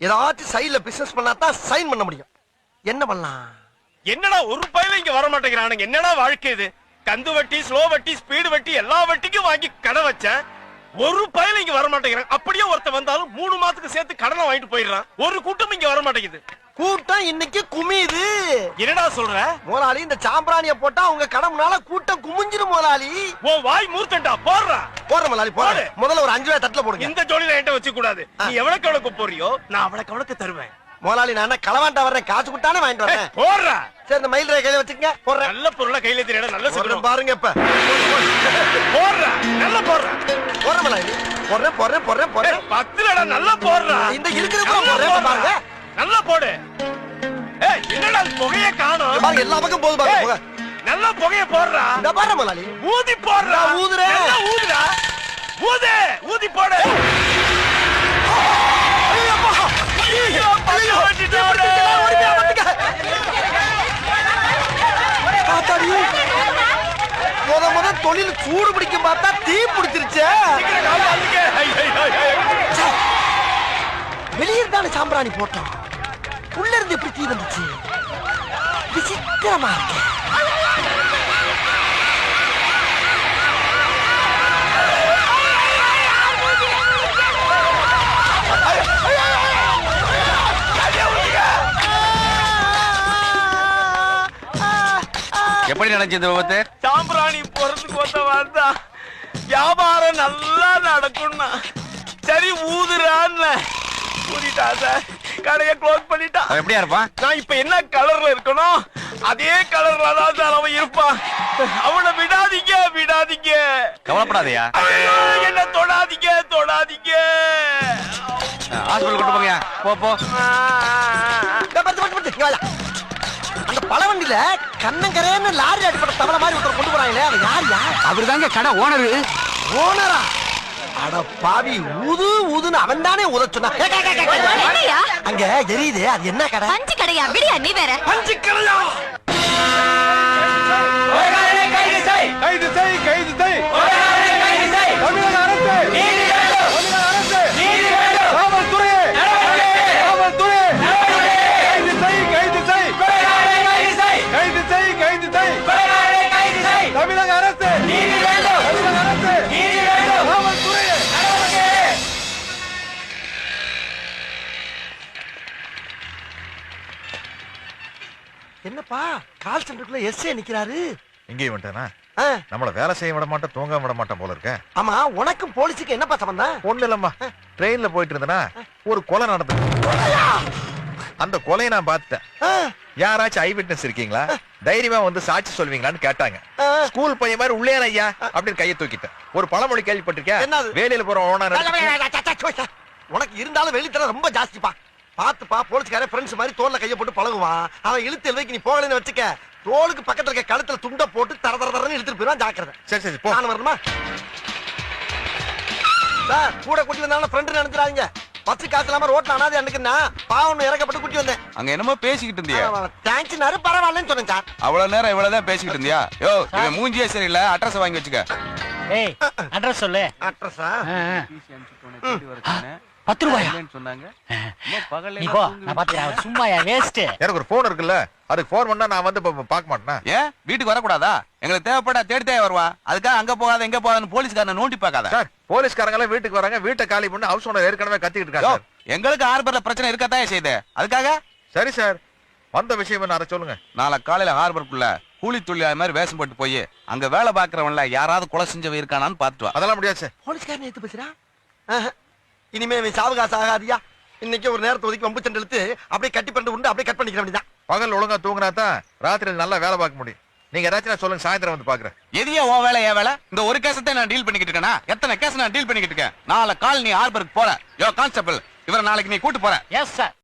ஏதாச்சும் சைடுல பிசினஸ் பண்ணா தான் சைன் பண்ண முடியும். என்ன பண்ணலாம்? என்னடா ஒரு பையில இங்க வர மாட்டேங்கிறானுங்க என்னடா வாழ்க்கை இது? கந்து வட்டி ஸ்லோ வட்டி ஸ்பீடு வட்டி எல்லா வட்டிக்கும் வாங்கி கடை வச்சேன். ஒரு பையில இங்க வர மாட்டேங்கிறான். அப்படியே ஒருத்தன் வந்தாலும் மூணு மாசத்துக்கு சேர்த்து கடனை வாங்கிட்டு போயிடுறான். ஒரு கூட்டம் இங்க வர மாட்டேங்குது. கூட்டம் இன்னைக்கு குமியுது. என்னடா சொல்ற? முதலாளி இந்த சாம்பிராணிய போட்டா உங்க கடை முன்னால கூட்டம் குமிஞ்சிரும் முதலாளி. உன் வாய் மூர்த்தண்டா போடுறா. போற முதலாளி போற போடு. முதல்ல ஒரு அஞ்சு ரூபாய் தட்டுல போடுங்க. இந்த ஜோடியில என்கிட்ட வச்சு கூடாது நீ எவ்வளவுக்கு எவ்வளவுக்கு போறியோ நான் அவ்வளவுக்கு அவ்வளவுக்கு தருவேன். முதலாளி நான் களவாண்டா வர்றேன்? காசு கொடுத்தானே வாங்கிட்டு வரேன் போடுறா. சரி இந்த மயில் கையில வச்சுக்கங்க போடுறேன். நல்ல பொருளை கையில தெரியல நல்ல சொல்றேன் பாருங்க இப்ப. போடுறா நல்ல போடுறா. போடுறேன் முதலாளி. போடுறேன் போடுறேன் போடுறேன் போடுறேன். பத்துலடா நல்லா போடுறா. இந்த இருக்கிற போடுறா. பாருங்க. நல்லா போடு. ஏய் என்னடா புகைய காணோம்? பாருங்க எல்லா பக்கம் போகுது பாருங்க புகை. நல்லா புகைய போடுறா. இந்த பாருங்க முதலாளி. ஊதி போடுறா. நான் ஊதுறேன். நல்லா ஊதுடா ஊது ஊதி போடு. முத முத தொழில் சூடு பிடிக்கும் பார்த்தா தீ பிடிச்சிருச்சே. வெளியே தானே சாம்பிராணி போட்டோம். உள்ள இருந்து எப்படி தீ வந்துச்சு? விசித்திரமா இருக்கு. எப்படி நடந்துச்சு இந்த விபத்து? சாம்பிராணி போறதுக்கு ஒருத்த வந்தா வியாபாரம் நல்லா நடக்கும்னா. சரி ஊதுறான்னு. ஊதிட்டா சார். கடையை க்ளோஸ் பண்ணிட்டா. அவன் எப்படியா இருப்பான்? நான் இப்ப என்ன கலர்ல இருக்கணும் அதே கலர்ல தான் சார் அவன் இருப்பான். அவனை விடாதீங்க விடாதீங்க. கவலைப்படாதயா. என்ன தொடாதீங்க தொடாதீங்க. ஹாஸ்பிட்டல் கொண்டு போங்க போ போ. அந்த பழவண்டியில கண்ணங்கரேன்னு லாரி அடிப்பட்ட தவளை மாதிரி ஒருத்தர் கொண்டு போறாங்களே அது யார் யார் அவர் தாங்க கடை ஓனரு ஓனரா அட பாவி ஊது ஊதுன்னு அவன் தானே அங்க எரியுது அது என்ன கடை? பஞ்சு கடையா? விடியா நீ வேற. பஞ்சு கடையா? கைது செய் கைது செய் தமிழக என்னப்பா? கால் சென்டருக்குள்ள எஸ்ஏ நிக்கிறாரு. இங்கேயும் வந்துட்டானா? நம்மள வேலை செய்ய விட மாட்டேன் தூங்க விட மாட்டேன் போல இருக்க. ஆமா உனக்கும் போலீஸுக்கு என்னப்பா சம்பந்தம்? ஒண்ணு இல்லம்மா. ட்ரெயின்ல போயிட்டு இருந்தனா ஒரு கொலை நடந்தது அந்த கொலையை நான் பார்த்துட்டேன். யாராச்சும் ஐ விட்னஸ் இருக்கீங்களா? தைரியமா வந்து சாட்சி சொல்வீங்களான்னு கேட்டாங்க. ஸ்கூல் பையன் மாதிரி உள்ளே ஐயா அப்படின்னு கையை தூக்கிட்டேன். ஒரு பழமொழி கேள்விப்பட்டிருக்கேன் என்னது? வேலையில போற ஓனர் உனக்கு இருந்தாலும் வெளித்தர ரொம்ப ஜாஸ்திப்பா. பாத்துப்பா போலீஸ்காரன் ஃப்ரெண்ட்ஸ் மாதிரி தோல்ல கைய போட்டு பழகுவான். அவன் இழுத்து எழுவைக்கு நீ போகலன்னு வச்சுக்க. தோலுக்கு பக்கத்துல இருக்க கழுத்துல துண்ட போட்டு தர தர தரன்னு இழுத்துட்டு போயிடுவான் ஜாக்கிரதை. சரி சரி போ. நான் வரணுமா? சார் கூட கூட்டி வந்தாலும் ஃப்ரெண்டு நினைச்சிடாதீங்க. பஸ் காசு இல்லாம ரோட்ல அனாதை அன்னைக்குன்னா பாவம் இறக்கப்பட்டு கூட்டி வந்தேன். அங்க என்னமோ பேசிக்கிட்டு இருந்தியா. தேங்க்ஸ்னாரு பரவாயில்லன்னு சொன்னேன் சார். அவ்வளவு நேரம் இவ்வளவுதான் பேசிக்கிட்டு இருந்தியா? யோ இவன் மூஞ்சியே சரியில்லை அட்ரஸ் வாங்கி வச்சுக்க. ஏய் அட்ரஸ் சொல்லு. அட்ரஸா பத்து ரூபாயா சொன்னாங்க. நீ போ. நான் பாத்துக்கிறேன் சும்மாயா? வேஸ்ட் எனக்கு ஒரு போன் இருக்குல்ல. அதுக்கு போன் பண்ணா நான் வந்து பார்க்க மாட்டேனா? ஏன்? வீட்டுக்கு வரக்கூடாதா? எங்களுக்கு தேவைப்பட்டா தேடி தேவை வருவா. அதுக்காக அங்க போகாத எங்க போகாதன்னு போலீஸ்காரனை நோண்டி பார்க்காத. சார் போலீஸ்காரங்க எல்லாம் வீட்டுக்கு வராங்க. வீட்டை காலி பண்ணி ஹவுஸ் ஓனர் ஏற்கனவே கத்திக்கிட்டு இருக்காங்க. எங்களுக்கு ஹார்பர்ல பிரச்சனை இருக்கத்தான் செய்யுது. அதுக்காக? சரி சார். வந்த விஷயம் என்ன? அதை சொல்லுங்க. நாளை காலையில ஹார்பருக்குள்ள கூலி தொழிலாளி மாதிரி வேஷம் போட்டு போய் அங்க வேலை பாக்குறவன்ல யாராவது கொலை செஞ்சவன் இருக்கானான்னு பாத்துட்டு வா. அதெல்லாம் முடியாது சார். போலீஸ்காரன் எடுத்து பேசுறா? ஆஹா. இனிமே இவன் சாவகாசு ஆகாதியா? இன்னைக்கு ஒரு நேரத்தை ஒதுக்கி வம்பு சண்டை இழுத்து அப்படியே கட்டி பண்ணிட்டு உண்டு அப்படியே கட் பண்ணிக்கிற வேண்டியதான் பகல் ஒழுங்கா தூங்கினா தான் ராத்திரியில் நல்லா வேலை பார்க்க முடியும். நீங்க ஏதாச்சும் சொல்லுங்க சாயந்தரம் வந்து பாக்குறேன் எதையா உன் வேலை என் வேலை? இந்த ஒரு கேஸத்தை நான் டீல் பண்ணிக்கிட்டு இருக்கேனா? எத்தனை கேஸ் நான் டீல் பண்ணிக்கிட்டு இருக்கேன்? நாளை கால் நீ ஹார்பருக்கு போற. யோ கான்ஸ்டபிள் இவரை நாளைக்கு நீ கூட்டு போற. Yes sir